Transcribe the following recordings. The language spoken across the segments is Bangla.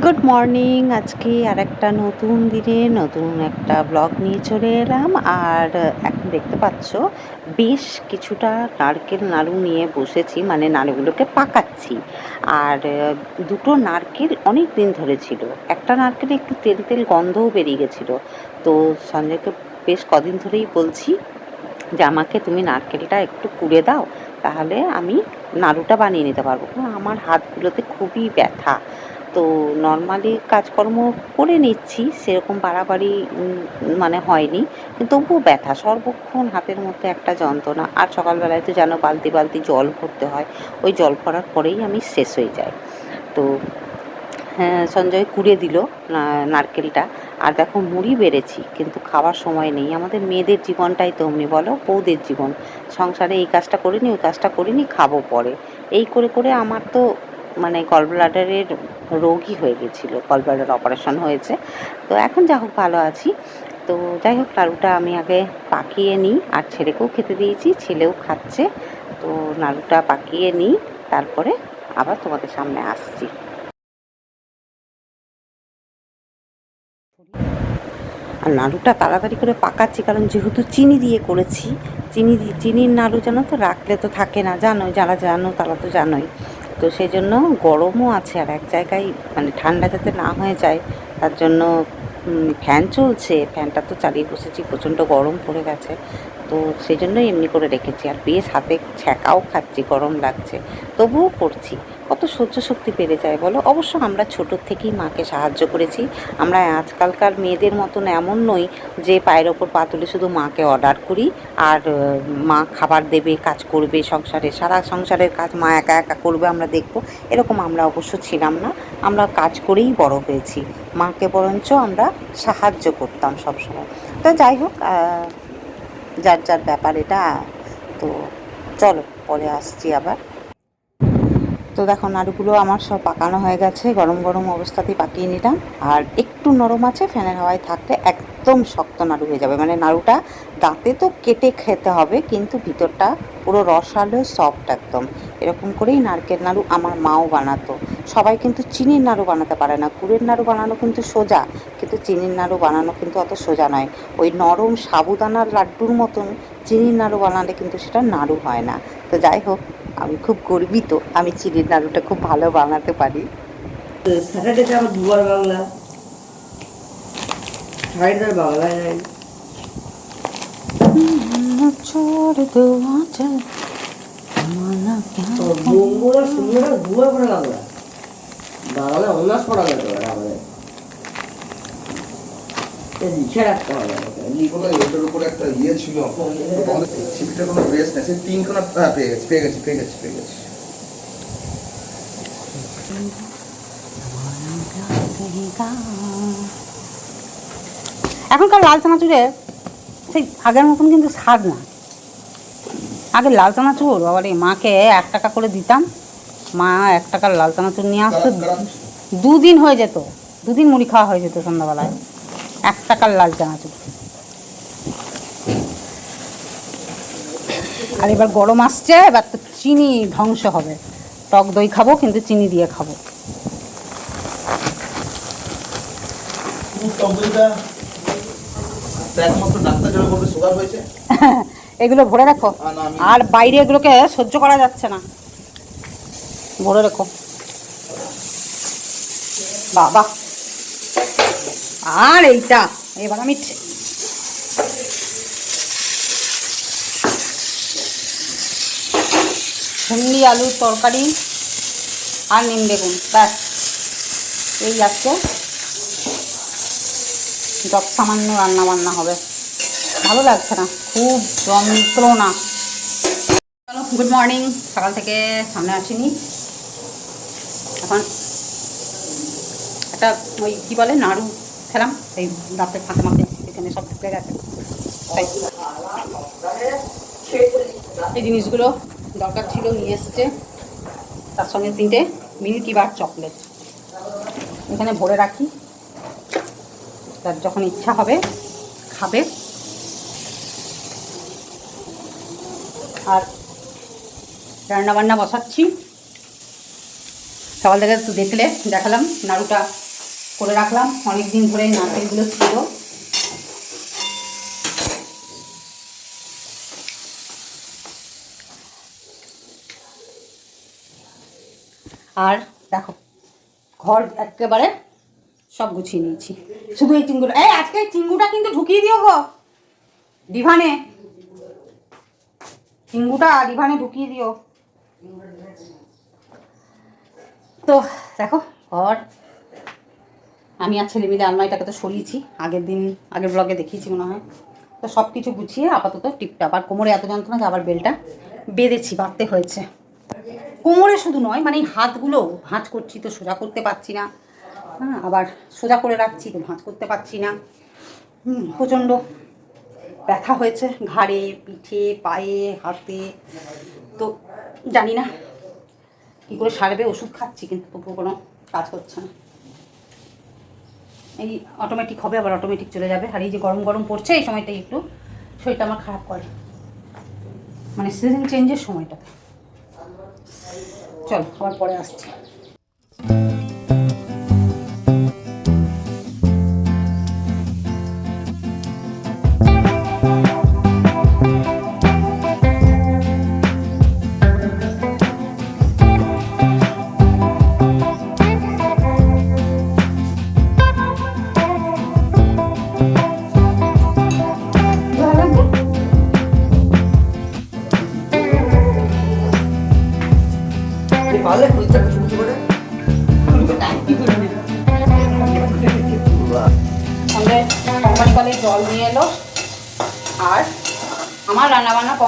গুড মর্নিং আজকে আর একটা নতুন দিনে নতুন একটা ব্লগ নিয়ে চলে এলাম। আর, এখন দেখতে পাচ্ছ, বেশ কিছুটা নারকেল নাড়ু নিয়ে বসেছি মানে নাড়ুগুলোকে পাকাচ্ছি। আর, দুটো নারকেল অনেক দিন ধরে ছিল। একটা নারকেলে একটু তেল তেল গন্ধও বেরিয়ে গেছিল। তো সঞ্জয়কে বেশ কদিন ধরেই বলছি যে, আমাকে তুমি নারকেলটা একটু কুড়ে দাও, তাহলে আমি নাড়ুটা বানিয়ে নিতে পারব। কারণ আমার হাতগুলোতে খুবই ব্যথা। তো নর্মালি কাজকর্ম করে নিচ্ছি, সেরকম বাড়াবাড়ি মানে হয়নি। তবুও ব্যথা, সর্বক্ষণ হাতের মধ্যে একটা যন্ত্রণা। আর সকালবেলায় তো যেন বালতি বালতি জল ভরতে হয়, ওই জল ভরার পরেই আমি শেষ হয়ে যাই। তো হ্যাঁ সঞ্জয় কুড়ে দিল নারকেলটা। আর দেখো, মুড়ি বেড়েছি, কিন্তু খাওয়ার সময় নেই। আমাদের মেয়েদের জীবনটাই তো অমনি, বলো? বউদের জীবন। সংসারে এই কাজটা করিনি, ওই কাজটা করিনি, খাব পরে। এই করে করে আমার তো মানে গলব্লাডারের রোগই হয়ে গেছিল গলব্লাডার অপারেশন হয়েছে। তো এখন যা হোক ভালো আছি। তো যাই হোক, নাড়ুটা আমি আগে পাকিয়ে নিই। আর ছেলেকেও খেতে দিয়েছি, ছেলেও খাচ্ছে। তো নাড়ুটা পাকিয়ে নিই, তারপরে আবার তোমাদের সামনে আসছি। আর নাড়ুটা তাড়াতাড়ি করে পাকাচ্ছি, কারণ যেহেতু চিনি দিয়ে করেছি, চিনি চিনির নাড়ু জানো তো রাখলে তো থাকে না জানো যারা জানো তারা তো জানোই। তো সেই জন্য গরমও আছে আর এক জায়গায় মানে ঠান্ডা যাতে না হয়ে যায়, তার জন্য ফ্যান চলছে ফ্যানটা তো চালিয়ে বসেছি, প্রচণ্ড গরম পড়ে গেছে। তো সেই জন্যই এমনি করে রেখেছি। আর বেশ হাতে ছ্যাঁকাও খাচ্ছি, গরম লাগছে। তবুও করছি। কত সহ্য শক্তি বেড়ে যায় বলো? অবশ্য আমরা ছোটোর থেকেই মাকে সাহায্য করেছি। আমরা আজকালকার মেয়েদের মতন এমন নই যে পায়ের ওপর পা তুলে শুধু মাকে অর্ডার করি আর মা খাবার দেবে, কাজ করবে সংসারে। সারা সংসারের কাজ মা একা একা করবে আমরা দেখব। এরকম আমরা অবশ্য ছিলাম না। আমরা কাজ করেই বড় হয়েছি। মাকে বরঞ্চ আমরা সাহায্য করতাম সবসময়। তো যাই হোক যার যার ব্যাপার এটা, তো চলো, পরে আসছি আবার। তো দেখো, নাড়ুগুলো আমার সব পাকানো হয়ে গেছে, গরম গরম অবস্থাতেই পাকিয়ে নিলাম। আর একটু নরম আছে, ফ্যানের হাওয়ায় থাকলে একদম শক্ত নাড়ু হয়ে যাবে। মানে নাড়ুটা দাঁতে তো কেটে খেতে হবে, কিন্তু ভিতরটা পুরো রসালো সফট একদম। এরকম করেই নারকেল নাড়ু আমার মাও বানাতো। সবাই কিন্তু চিনির নাড়ু বানাতে পারে না। গুড়ের নাড়ু বানানো কিন্তু সোজা, কিন্তু চিনির নাড়ু বানানো কিন্তু অত সোজা নয়। ওই নরম সাবুদানার লাড্ডুর মতন চিনির নাড়ু বানালে কিন্তু সেটা নাড়ু হয় না। তো যাই হোক, আমি খুব গর্বিত আমি চিনির নাড়ুটা খুব ভালো বানাতে পারি। আবার দুবার বাংলা। ফ্রাইডে বাংলায় নাই বঙ্গুরা সুন্দর দুবার করে বাংলা বাংলা অনার্স পড়া যেতে পারে আমাদের লিখে রাখতে হবে কোনো এটার উপরে একটা ইয়ে ছিল কোনো বেস নেই সেই তিন কোনা পেয়ে গেছি পেয়ে গেছি পেয়ে গেছি পেয়ে গেছি। এখনকার লাল চানাচুরে সেই আগের মতন কিন্তু স্বাদ না। আগে লাল চানাচুর বাবারে, মাকে এক টাকা করে দিতাম, মা এক টাকার লাল চানাচুর নিয়ে আসতো, দুদিন হয়ে যেত, দুদিন মুড়ি খাওয়া হয়ে যেত সন্ধ্যাবেলায়, এক টাকার লাল চানাচুর আর এবার গরম আসছে, এবার তো চিনি ধ্বংস হবে। টক দই খাব, কিন্তু চিনি দিয়ে খাব। এগুলো ভরে রাখো। আর বাইরে এগুলোকে সহ্য করা যাচ্ছে না। ভরে রাখো। বাবা। আর এইটা। এবার আমি ভুন্ডি আলুর তরকারি আর নিম বেগুন। ব্যাস। এই আজকে যত সামান্য রান্না বান্না হবে। ভালো লাগছে না, খুব যন্ত্রণা। গুড মর্নিং সকাল থেকে সামনে আসিনি। এখন একটা ওই কী বলে, নাড়ু খেলাম এই দাঁতের ফাঁকে মাকে এখানে সব ঢুকে গেছে। তাই। এই জিনিসগুলো দরকার ছিল, নিয়ে এসছে। তার সঙ্গে তিনটে মিল্কি বার চকলেট। এখানে ভরে রাখি। তার যখন ইচ্ছা হবে, খাবে। আর রান্না বান্না বসাচ্ছি। সকাল থেকে একটু দেখলে দেখালাম, নাড়ুটা করে রাখলাম। অনেক দিন ধরে নারকেলগুলো ছিল। আর দেখো, ঘর একেবারে সব গুছিয়ে নিয়েছি। শুধু এই চিঙ্গুটা এই, আজকে চিঙ্গুটা কিন্তু ঢুকিয়ে দিও গো। ডিভানে। চিঙ্গুটা ডিভানে ঢুকিয়ে দিও। তো, দেখো, ঘর। আমি আর ছেলে মিলে আলমারিটাকে তো সরিয়েছি। আগের দিন, আগের ব্লগে দেখিয়েছি মনে হয়। তো সব কিছু গুছিয়ে আপাতত টিপটাপ আর কোমরে এত যন্ত্রণা যে আবার বেলটা বেঁধেছি বাঁধতে হয়েছে। কোমরে শুধু নয় মানে হাতগুলো ভাঁজ করছি তো সোজা করতে পারছি না। হ্যাঁ আবার সোজা করে রাখছি, তো ভাঁজ করতে পারছি না। প্রচণ্ড ব্যথা হয়েছে, ঘাড়ে, পিঠে, পায়ে, হাতে। তো জানি না কী করে সারবে, ওষুধ খাচ্ছি, কিন্তু তবুও কোনো কাজ করছে না। এই অটোমেটিক হবে, আবার অটোমেটিক চলে যাবে। আর এই যে গরম গরম পড়ছে, এই সময়টাই একটু শরীরটা আমার খারাপ করে। মানে সিজন চেঞ্জের সময়টাতে। চল, আবার পরে আসছি।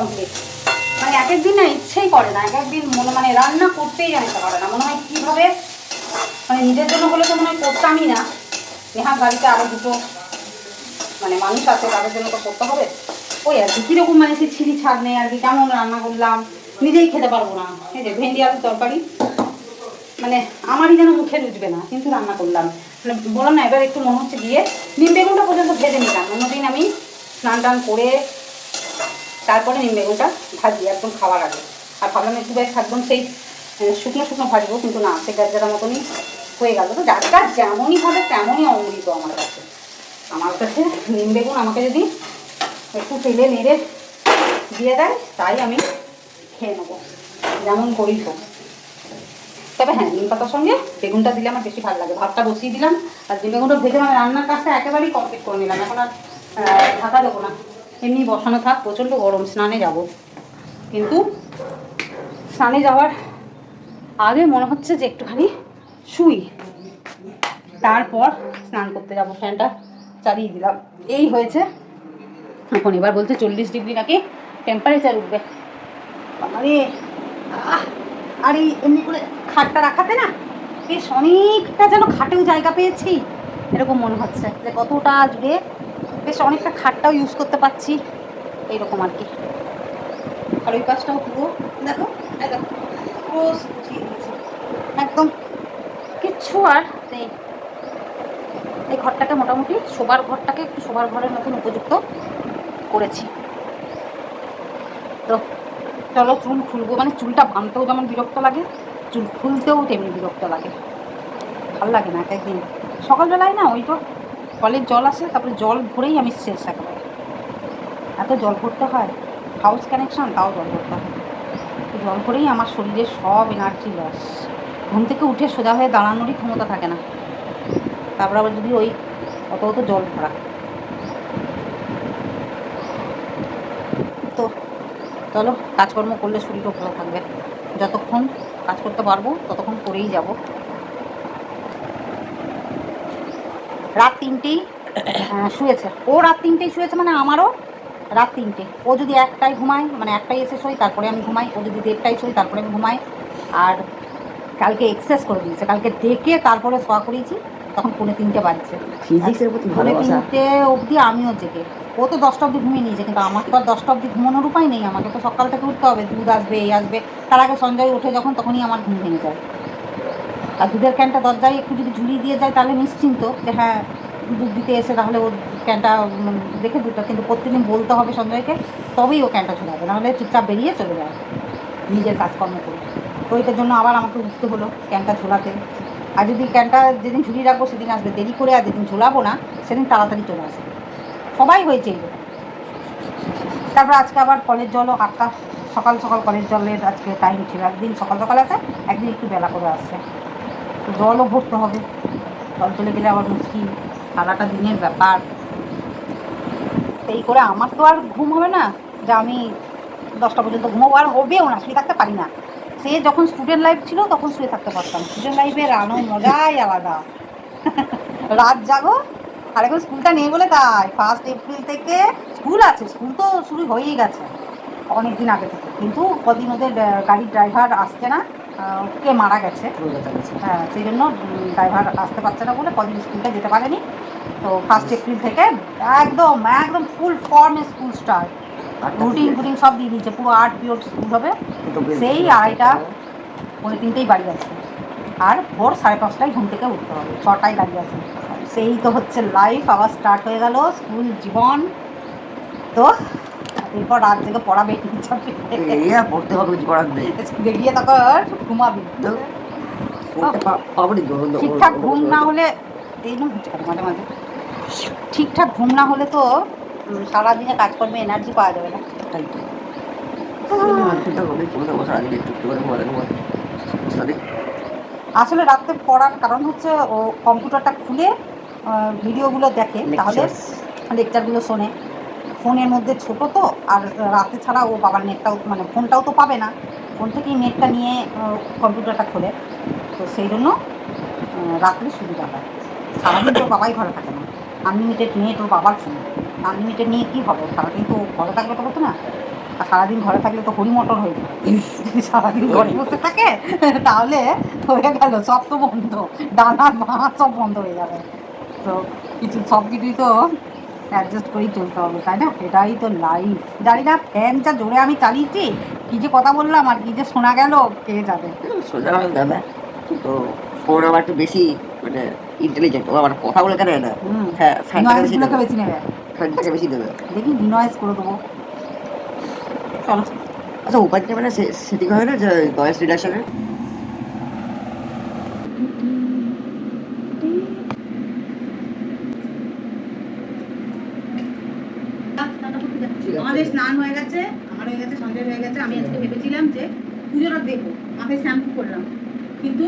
কমপ্লিট মানে এক একদিন না ইচ্ছেই করে না, এক একদিন মনে মানে রান্না করতেই জানতে পারে না। মনে হয় কীভাবে মানে নিজের জন্য হলে তো মনে হয় করতামই না। নেহার বাড়িতে আরও দুটো মানে মানুষ আছে, তাদের জন্য তো করতে হবে। ওই আর কি, কীরকম মানে সে ছিঁড়ি ছাড় নেই আর কি, কেমন রান্না করলাম, নিজেই খেতে পারব না। এই যে ভেন্ডি আলুর তরকারি। মানে আমারই যেন মুখে রুজবে না, কিন্তু রান্না করলাম। মানে বললাম না, এবার একটু মনে হচ্ছে গিয়ে নিম বেগুনটা পর্যন্ত ভেজে নিলাম। অন্যদিন আমি স্নান টান করে তারপরে নিম বেগুনটা ভাজি, একদম খাওয়ার আগে। আর ভাবলাম একটু বেশ একদম সেই শুকনো শুকনো ভাজবো, কিন্তু না সে গাছগাড়া মতনই হয়ে গেল। তো যার যেমনই হবে, তেমনই অমৃত আমার কাছে। আমার কাছে নিম বেগুন আমাকে যদি একটু তেলে নেড়ে দিয়ে দেয়, তাই আমি খেয়ে নেব। যেমন করি হোক। তবে হ্যাঁ নিম পাতার সঙ্গে বেগুনটা দিলে আমার বেশি ভালো লাগে। ভাতটা বসিয়ে দিলাম, আর ডিম বেগুনটা ভেজে আমি রান্নার কাজটা একেবারেই কমপ্লিট করে নিলাম। এখন আর ঢাকা দেবো না। এমনি বসানো থাক প্রচণ্ড গরম স্নানে যাব। কিন্তু স্নানে যাওয়ার আগে মনে হচ্ছে যে একটুখানি শুই। তারপর স্নান করতে যাব ফ্যানটা চালিয়ে দিলাম। এই হয়েছে। এখন এবার বলছে চল্লিশ ডিগ্রি নাকি টেম্পারেচার উঠবে। আহ, আর এই এমনি করে খাটটা রাখাতে না বেশ অনেকটা যেন খাটেও জায়গা পেয়েছি। এরকম মনে হচ্ছে যে কতটা জুড়ে বেশ অনেকটা খাটটাও ইউজ করতে পারছি। এইরকম আর কি। আর ওই পাশটাও পুরো, দেখো দেখো, পুরো একদম কিচ্ছু আর নেই। এই ঘরটাকে মোটামুটি শোবার ঘরটাকে একটু শোবার ঘরের মতন উপযুক্ত করেছি। তো চলো চুল খুলবো। মানে চুলটা বাঁধতেও যেমন বিরক্ত লাগে, চুল খুলতেও তেমনি বিরক্ত লাগে। ভালো লাগে না এক একদিন সকালবেলায় না ওই তো কলের জল আসে, তারপরে জল ভরেই আমি শেষ একেবারে এত জল ভরতে হয় হাউস কানেকশন তাও জল ভরতে হয়। জল ভরেই আমার শরীরের সব এনার্জি লস ঘুম থেকে উঠে সোজা হয়ে দাঁড়ানোরই ক্ষমতা থাকে না। তারপর আবার যদি ওই অত অত জল ভরা। তো চলো, কাজকর্ম করলে শরীরও ভালো থাকবে। যতক্ষণ কাজ করতে পারব, ততক্ষণ করেই যাব। রাত তিনটেই শুয়েছে। ও রাত তিনটেই শুয়েছে মানে আমারও রাত তিনটে। ও যদি একটাই ঘুমায় মানে একটাই এসে শোয় তারপরে আমি ঘুমাই। ও যদি দেড়টাই শোয় তারপরে আমি ঘুমাই। আর কালকে এক্সেস করে দিয়েছে। কালকে ডেকে তারপরে শোয়া করিয়েছি তখন পৌনে তিনটে বাজছে। ফিজিক্সের প্রতি পৌনে ভালোবাসা? তিনটে অবধি আমিও জেগে। ও তো দশটা অবধি ঘুমিয়ে নিয়েছে কিন্তু আমার তো আর দশটা অবধি ঘুমানোর উপায় নেই। আমাকে তো সকাল থেকে উঠতে হবে দুধ আসবে এই আসবে। তার আগে সঞ্জয় উঠে যখন তখনই আমার ঘুম ভেঙে যায়। আর দুধের ক্যানটা দরজায় একটু যদি ঝুলিয়ে দিয়ে যায় তাহলে নিশ্চিন্ত যে হ্যাঁ দুধ দিতে এসে তাহলে ও ক্যানটা দেখে দুধটা, কিন্তু প্রত্যেকদিন বলতে হবে সঞ্জয়কে, তবেই ও ক্যানটা ঝুলাবে, নাহলে চুপচাপ বেরিয়ে চলে যায় নিজের কাজকর্ম করে। তো ওইটার জন্য আবার আমাকে উঠতে হলো ক্যানটা ঝোলাতে। আর যদি ক্যানটা যেদিন ঝুলিয়ে রাখব সেদিন আসবে। দেরি করে আর যেদিন ঝোলাবো না, সেদিন তাড়াতাড়ি চলে আসবে। সবাই হয়েছে এই। তারপর আজকে আবার কলের জলও আটটা। সকাল সকাল কলের জলের আজকে টাইম ছিল। একদিন সকাল সকাল আসে একদিন একটু বেলা করে আসছে। জলও ভরতে হবে। জল চলে গেলে আবার মুশকিল সারাটা দিনের ব্যাপার। এই করে আমার তো আর ঘুম হবে না, যে আমি দশটা পর্যন্ত ঘুমাবো, আর হবেও না, শুয়ে থাকতে পারি না। সে যখন স্টুডেন্ট লাইফ ছিল, তখন শুয়ে থাকতে পারতাম। স্টুডেন্ট লাইফের আনো মজাই আলাদা। রাত জাগো, আর এখন স্কুলটা নেই বলে তাই। ফার্স্ট এপ্রিল থেকে স্কুল আছে, স্কুল তো শুরু হয়েই গেছে অনেক দিন আগে থেকে। কিন্তু কদিন ওদের গাড়ির ড্রাইভার আসছে না কে মারা গেছে। হ্যাঁ সেই জন্য ড্রাইভার আসতে পারছে না বলে কদিন স্কুলটা যেতে পারেনি। তো ফার্স্ট এপ্রিল থেকে একদম একদম ফুল ফর্মে স্কুল স্টার্ট রুটিন ফুটিং সব দিয়ে দিয়েছে পুরো আর্ট পিরিয়ড স্কুল হবে। সেই আড়াইটা পৌনে তিনটেই বাড়ি আছে। আর ভোর সাড়ে পাঁচটায় ঘুম থেকে উঠতে হবে ছটায় দাঁড়িয়ে আছে। সেই তো হচ্ছে লাইফ আবার স্টার্ট হয়ে গেল স্কুল জীবন। তো এরপর রাত থেকে পড়াবে। আর পড়তে হবে কিছু করার নেই। স্কুলে তখন ঘুমাবি। ঠিকঠাক ঘুম না হলে এই না হচ্ছে মাঝে মাঝে। ঠিকঠাক ঘুম না হলে তো সারাদিনে কাজকর্মে এনার্জি পাওয়া যাবে না। তাই তো। আসলে রাত্রে পড়ার কারণ হচ্ছে ও কম্পিউটারটা খুলে ভিডিওগুলো দেখে তাহলে। লেকচারগুলো শোনে। ফোনের মধ্যে ছোট তো, আর রাতে ছাড়া ও বাবার নেটটাও মানে ফোনটাও তো পাবে না। ফোন থেকেই নেটটা নিয়ে কম্পিউটারটা খোলে। তো সেই জন্য রাত্রে সুবিধা হয়। সারাদিন তো বাবাই ঘরে থাকে না। আনলিমিটেড নেট ওর বাবার ফোন। আনলিমিটেড নিয়ে কী হবে? সারাদিন তো ঘরে থাকলে তো হতো না। আর সারাদিন ঘরে থাকলে তো হরিমটর হয়ে যাবে যদি সারাদিন ঘরে বসে থাকে, তাহলে হয়ে গেল, সব তো বন্ধ। ডানা মাছ সব বন্ধ হয়ে যাবে। তো কিছু সব কিছুই তো অ্যাডজাস্ট করেই চলতে হবে তাই না? এটাই তো লাইফ জানি না ফ্যান যা জোরে আমি চালিয়েছি কী যে কথা বললাম আর কী যে শোনা গেল কে যাবে সোজা দাদা তো ফোন আমার একটু বেশি মানে ইন্টেলিজেন্ট ও আমার কথা বলে কেন না হ্যাঁ ফ্যানটাকে বেশি নেবে ফ্যানটাকে বেশি দেবে। দেখি ডিনয়েজ করে দেবো। চলো। আচ্ছা উপায় কি মানে সেটিং হয় না যে ভয়েস রিডাকশনে আমাদের স্নান হয়ে গেছে আমার হয়ে গেছে সঞ্জয় হয়ে গেছে আমি আজকে ভেবেছিলাম যে পুজোটা দেবো মাথায় শ্যাম্পু করলাম। কিন্তু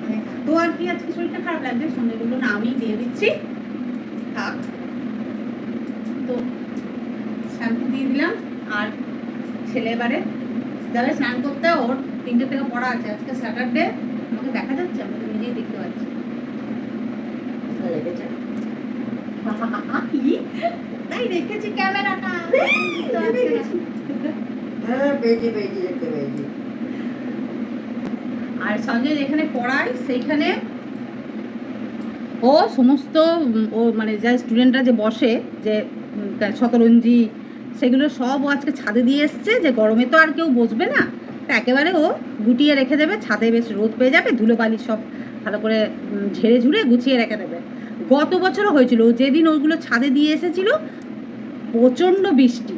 মানে তো আর কি আজকে শরীরটা খারাপ লাগছে সঞ্জয় বলল না আমি দিয়ে দিচ্ছি। থাক। তো শ্যাম্পু দিয়ে দিলাম। আর ছেলে এবারে যাবে স্নান করতে ওর তিনটে থেকে পড়া আছে। আজকে স্যাটারডে আমাকে দেখা যাচ্ছে আমি তো নিজেই দেখতে পাচ্ছি? তাই রেখেছি ক্যামেরাটা। হ্যাঁ আর সঞ্জয় যেখানে পড়ায়, সেইখানে ও সমস্ত, ও মানে যা স্টুডেন্টরা যে বসে, যে শতরঞ্জি, সেগুলো সব ও আজকে ছাদে দিয়ে এসছে, যে গরমে তো আর কেউ বসবে না। তা একেবারে ও গুটিয়ে রেখে দেবে, ছাদে বেশ রোদ পেয়ে যাবে ধুলোবালি সব ভালো করে ঝেড়ে ঝুড়ে গুছিয়ে রেখে দেবে। গত বছরও হয়েছিল যেদিন ওইগুলো ছাদে দিয়ে এসেছিল, প্রচণ্ড বৃষ্টি।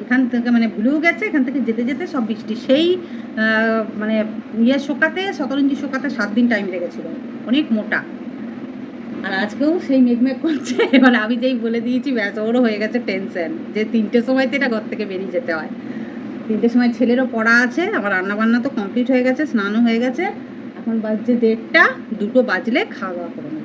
এখান থেকে মানে ভুলেও গেছে, এখান থেকে যেতে যেতে সব বৃষ্টি। সেই মানে ইয়ে শোকাতে, শতরঞ্জি শোকাতে সাত দিন টাইম লেগেছিল। অনেক মোটা। আর আজকেও সেই মেঘমেঘ করছে। মানে আমি যেই বলে দিয়েছি, ব্যাস, ওরও হয়ে গেছে টেনশন যে তিনটের সময় তো এটা ঘর থেকে বেরিয়ে যেতে হয়। তিনটের সময় ছেলেরও পড়া আছে আমার রান্না বান্না তো কমপ্লিট হয়ে গেছে, স্নানও হয়ে গেছে। এখন বাজছে দেড়টা, দুটো বাজলে খাওয়া দাওয়া করে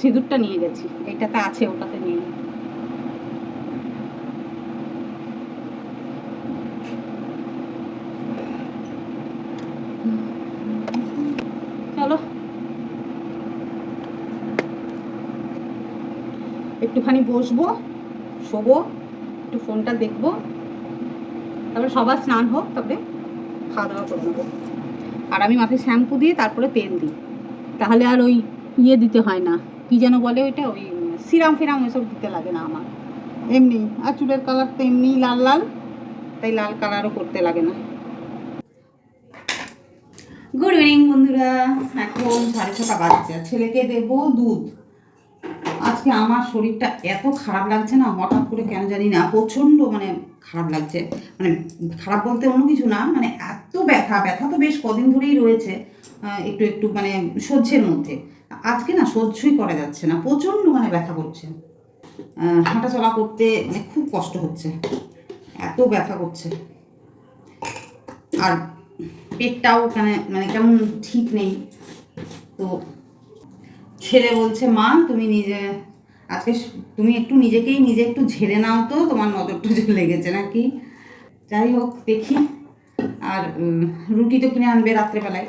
সিঁদুরটা নিয়ে গেছি। এইটাতে আছে, ওটাতে নিয়ে চলো। একটুখানি বসবো, শোবো, একটু ফোনটা দেখব, তারপরে সবার স্নান হোক, তারপরে খাওয়া দাওয়া করে নেব। আর আমি মাথায় শ্যাম্পু দিয়ে তারপরে তেল দিই। তাহলে আর ওই ইয়ে দিতে হয় না। কি যেন বলে ওইটা? ওই সিরাম ফিরাম ওইসব দিতে লাগে না আমার। এমনি। আর চুলের কালার তো এমনি লাল লাল, তাই লাল কালারও করতে লাগে না। গুড ইভিনিং বন্ধুরা। এখন সাড়ে ছটা বাজছে। ছেলেকে দেবো দুধ। আজকে আমার শরীরটা এত খারাপ লাগছে না হঠাৎ করে কেন জানি না প্রচণ্ড মানে খারাপ লাগছে। মানে খারাপ বলতে অন্য কিছু না মানে এত ব্যথা ব্যথা তো বেশ কদিন ধরেই রয়েছে একটু একটু মানে সহ্যের মধ্যে। আজকে না সহ্যই করা যাচ্ছে না প্রচণ্ড মানে ব্যথা করছে। আহ, হাঁটাচলা করতে মানে খুব কষ্ট হচ্ছে এত ব্যথা করছে। আর পেটটাও মানে মানে কেমন ঠিক নেই। তো ছেলে বলছে মা তুমি নিজে আজকে তুমি একটু নিজেকেই নিজে একটু ঝেড়ে নাও তো, তোমার নজর টজর লেগেছে নাকি? যাই হোক, দেখি। আর রুটি তো কিনে আনবে রাত্রেবেলায়।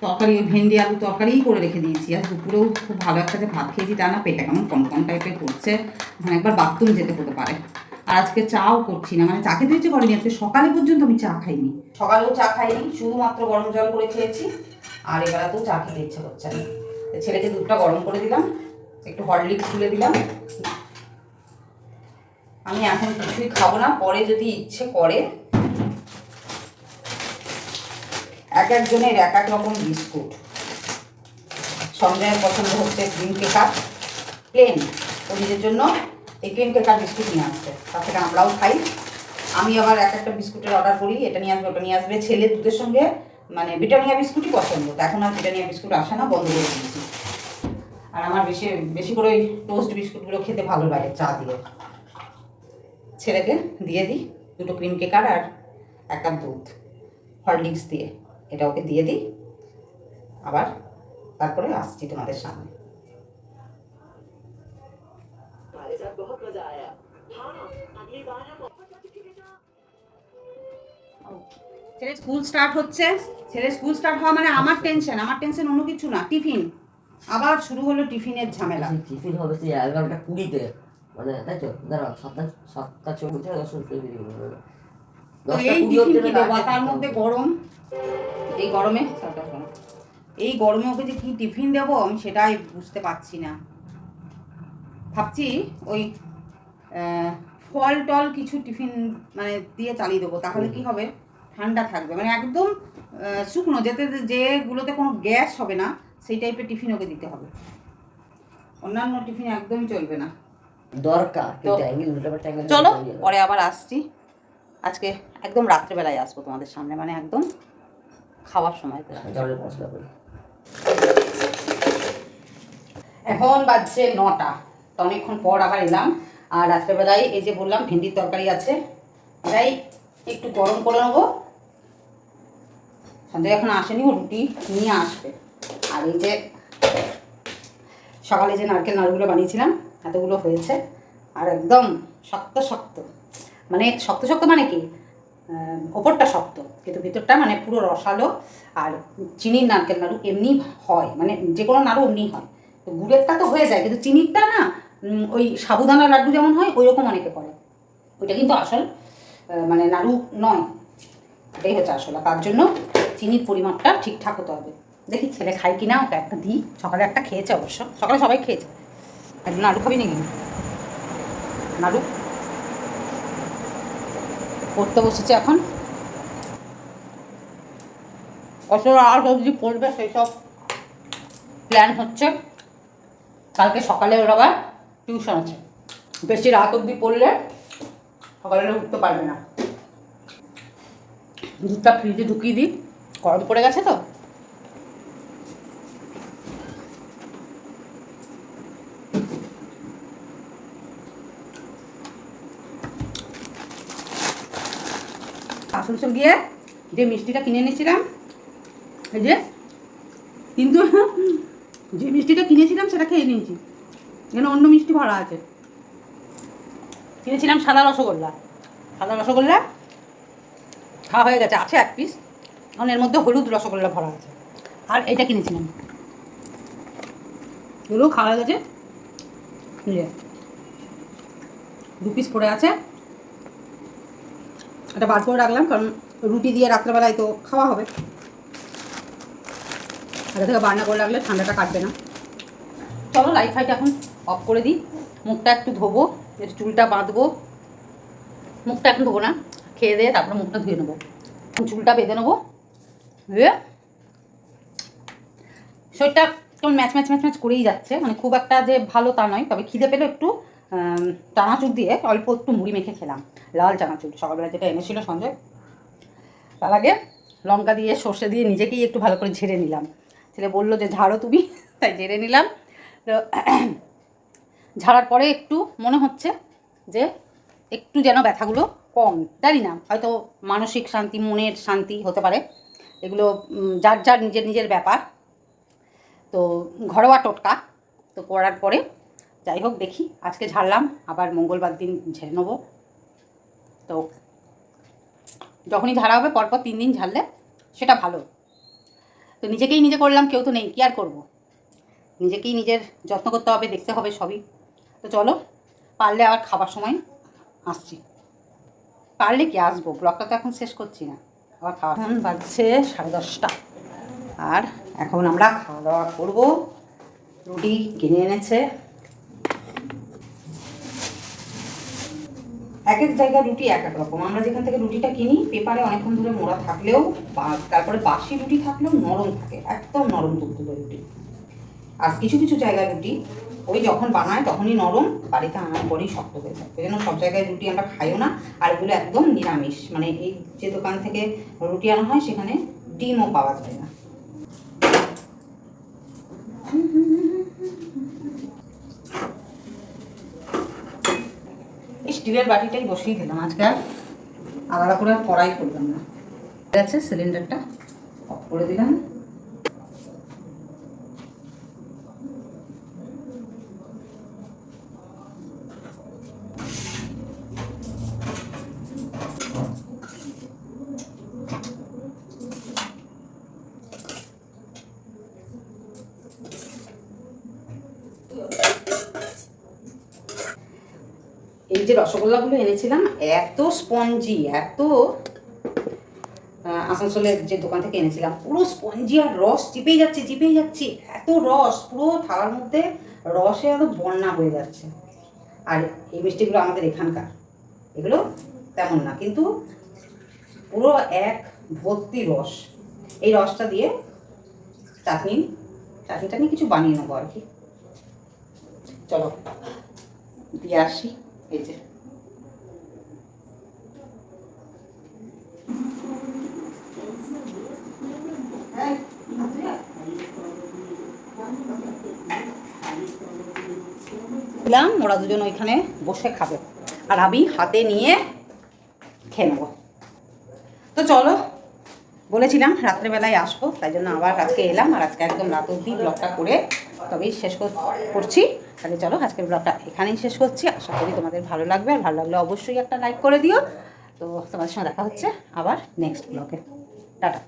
তরকারি ওই ভেন্ডি, আলু তরকারিই করে রেখে দিয়েছি। আর দুপুরেও খুব ভালো একটা যে ভাত খেয়েছি তা না পেটে কেমন কম কম টাইপের করছে। মানে একবার বাথরুম যেতে হতে পারে। আর আজকে চাও করছি না মানে চা খেতে ইচ্ছে করেনি। আজকে সকালে পর্যন্ত আমি চা খাইনি। সকালেও চা খাইনি, শুধুমাত্র গরম জল করে খেয়েছি। আর এবেলাতেও চা খেতে ইচ্ছে করছে না। ছেলেকে দুধটা গরম করে দিলাম। একটু হরলিক্স তুলে দিলাম। আমি এখন কিছুই খাব না, পরে যদি ইচ্ছে করে। এক একজনের এক এক রকম বিস্কুট। সঞ্জয়ের পছন্দ হচ্ছে ক্রিম কেকার প্লেন ও নিজের জন্য এই ক্রিম কেকার বিস্কুট নিয়ে আসছে। তার থেকে আমরাও খাই। আমি আবার এক একটা বিস্কুটের অর্ডার করি, এটা নিয়ে আসবে, ওটা নিয়ে আসবে। ছেলে দুধের সঙ্গে মানে ব্রিটানিয়া বিস্কুটই পছন্দ। এখন আর ব্রিটানিয়া বিস্কুট আসে না, বন্ধ করে দিয়েছি। আর আমার বেশি বেশি করে ওই টোস্ট বিস্কুটগুলো খেতে ভালো লাগে, চা দিয়ে। ছেলেকে দিয়ে দিই, দুটো ক্রিম কেকার আর এক কাপ দুধ হরলিক্স দিয়ে। এটা ওকে দিয়ে দিই, আবার তারপরে আসছি তোমাদের সামনে। ছেলের স্কুল স্টার্ট হচ্ছে। ছেলে স্কুল স্টার্ট হওয়া মানে আমার টেনশন আমার টেনশন অন্য কিছু না টিফিন আবার শুরু হলো টিফিনের ঝামেলা। টিফিন হবে সেই এগারোটা কুড়িতে। মানে তাই তো? দাঁড়াও সাতটা সাতটা চব্বিশ দশটা কুড়ি এই টিফিন কি দেবো? তার মধ্যে গরম। এই গরমে এই গরমে ওকে যে কি টিফিন দেবো আমি সেটাই বুঝতে পারছি না। ভাবছি ওই ফল টল কিছু টিফিন মানে দিয়ে চালিয়ে দেবো। তাহলে কি হবে? ঠান্ডা থাকবে। মানে একদম শুকনো যেতে যেগুলোতে কোনো গ্যাস হবে না সেই টাইপের টিফিন ওকে দিতে হবে। অন্যান্য টিফিন একদমই চলবে না। দরকার চলো পরে আবার আসছি। আজকে একদম রাত্রেবেলায় আসব তোমাদের সামনে মানে একদম খাওয়ার সময় এখন বাজছে নটা তো অনেকক্ষণ পর আবার এলাম। আর রাত্রেবেলায় এই যে বললাম ভেন্ডির তরকারি আছে তাই একটু গরম করে নেব। সন্ধ্যে এখন আসেনি ও রুটি নিয়ে আসবে। আর এই যে সকালে যে নারকেল নাড়ুগুলো বানিয়েছিলাম, এতগুলো হয়েছে। আর একদম শক্ত শক্ত। মানে শক্ত শক্ত মানে কি? ওপরটা শক্ত। কিন্তু ভিতরটা মানে পুরো রসালো। আর চিনির নারকেল নাড়ু এমনি হয়। মানে যে কোনো নাড়ু এমনি হয়। তো গুড়েরটা তো হয়ে যায়। কিন্তু চিনিরটা না ওই সাবুদানা লাড্ডু যেমন হয় ওই রকম অনেকে করে। ওইটা কিন্তু আসল মানে নাড়ু নয়। এটাই হচ্ছে আসল। তার জন্য চিনির পরিমাণটা ঠিকঠাক হতে হবে। দেখি ছেলে খাই কিনা ওকে একটা দিই। সকালে একটা খেয়েছে অবশ্য। সকালে সবাই খেয়েছে। একদম নাড়ু খাবি নাকি? নাড়ু? পড়তে বসেছে এখন। কত আর সবজি পড়বে সেই সব প্ল্যান হচ্ছে। কালকে সকালে ওর আবার টিউশন আছে। বেশি রাত অবধি পড়লে সকালে উঠতে পারবে না। দুধটা ফ্রিজে ঢুকিয়ে দিই। গরম পড়ে গেছে তো? আসানসোল গিয়ে যে মিষ্টিটা কিনে এনেছিলাম, এই যে, কিন্তু যে মিষ্টিটা কিনেছিলাম সেটা খেয়ে নিয়েছি। এখানে অন্য মিষ্টি ভরা আছে। কিনেছিলাম সাদা রসগোল্লা। সাদা রসগোল্লা খাওয়া হয়ে গেছে, আছে এক পিস কারণ এর মধ্যে হলুদ রসগোল্লা ভরা আছে। আর এটা কিনেছিলাম। এগুলো খাওয়া হয়ে গেছে। দু পিস পড়ে আছে। এটা বার করে রাখলাম কারণ রুটি দিয়ে রাত্রেবেলায় তো খাওয়া হবে। আগে থেকে বান্না করে রাখলে ঠান্ডাটা কাটবে না। চলো লাইট ফাইট এখন অফ করে দিই। মুখটা একটু ধোবো চুলটা বাঁধবো। মুখটা এখন ধোবো না খেয়ে দিয়ে তারপরে মুখটা ধুয়ে নেব। চুলটা বেঁধে নেব। ধুয়ে শরীরটা কেমন ম্যাচ ম্যাচ ম্যাচ ম্যাচ করেই যাচ্ছে। মানে খুব একটা যে ভালো তা নয় তবে খিদে পেলে একটু আম, চানাচুর দিয়ে অল্প একটু মুড়ি মেখে খেলাম। লাল চানাচুর সকালবেলা যেটা এনেছিল সঞ্জয়, তার আগে লঙ্কা দিয়ে সর্ষে দিয়ে নিজেকেই একটু ভালো করে ঝেড়ে নিলাম। ছেলে বলল যে, ঝাড়ো তুমি। তাই ঝেড়ে নিলাম। তো ঝাড়ার পরে একটু মনে হচ্ছে যে, একটু যেন ব্যথাগুলো কম। জানি না, হয়তো মানসিক শান্তি, মনের শান্তি হতে পারে। এগুলো যার যার নিজের নিজের ব্যাপার। তো ঘরোয়া টোটকা। তো করার পরে যাই হোক দেখি, আজকে ঝাড়লাম, আবার মঙ্গলবার দিন ঝেড়ে নেব। তো যখনই ঝাড়া হবে পরপর তিন দিন ঝাড়লে সেটা ভালো। তো নিজেকেই নিজে করলাম কেউ তো নেই কি আর করব? নিজেকেই নিজের যত্ন করতে হবে দেখতে হবে সবই। তো চলো পারলে আবার খাবার সময় আসছি। পারলে কি আসব? ব্লগটা তো এখন শেষ করছি না। আবার খাওয়া এখন বাজছে সাড়ে দশটা। আর এখন আমরা খাওয়া দাওয়া করব। রুটি কিনে এনেছে। এক এক জায়গায় রুটি এক এক রকম। আমরা যেখান থেকে রুটিটা কিনি, পেপারে অনেকক্ষণ ধরে মোড়া থাকলেও তারপরে বাসি রুটি থাকলেও নরম থাকে, একদম নরম তুলতুলে রুটি। আর কিছু কিছু জায়গায় রুটি, ওই যখন বানায় তখনই নরম, বাড়িতে আনার পরেই শক্ত হয়ে যায়। ওই জন্য সব জায়গায় রুটি আমরা খাইও না, আর এগুলো একদম নিরামিষ। মানে এই যে দোকান থেকে রুটি আনা হয়, সেখানে ডিমও পাওয়া যায় না। স্টিলের বাটিটাই বসিয়ে দিলাম আজকে আর আলাদা করে আর কড়াই করলাম না। ঠিক আছে সিলিন্ডারটা অফ করে দিলাম। যে রসগোল্লাগুলো এনেছিলাম, এত স্পঞ্জি, এত আসানসোলের যে দোকান থেকে এনেছিলাম, পুরো স্পঞ্জি আর রস চিপেই যাচ্ছে চিপেই যাচ্ছে, এত রস, পুরো থালার মধ্যে রসে এত বন্যা হয়ে যাচ্ছে। আর এই মিষ্টিগুলো আমাদের এখানকার, এগুলো তেমন না, কিন্তু পুরো এক ভর্তি রস। এই রসটা দিয়ে চাটনি চাটনি টাটনি কিছু বানিয়ে নেব আর কি। চলো, দিয়ে আসি। এই যে। দিলাম, ওরা দুজন ওইখানে বসে খাবে। আর আমি হাতে নিয়ে খেয়ে নেব। তো চলো, বলেছিলাম রাত্রেবেলায় আসব, তাই জন্য আবার আজকে এলাম, আর আজকে একদম রাত অব্দি ব্লগটা করে তবেই শেষ করছি। তাহলে চলো আজকের ব্লগটা এখানেই শেষ করছি। আশা করি তোমাদের ভালো লাগবে। আর ভালো লাগলে অবশ্যই একটা লাইক করে দিও। তো তোমাদের সঙ্গে দেখা হচ্ছে আবার নেক্সট ব্লগে টাটা।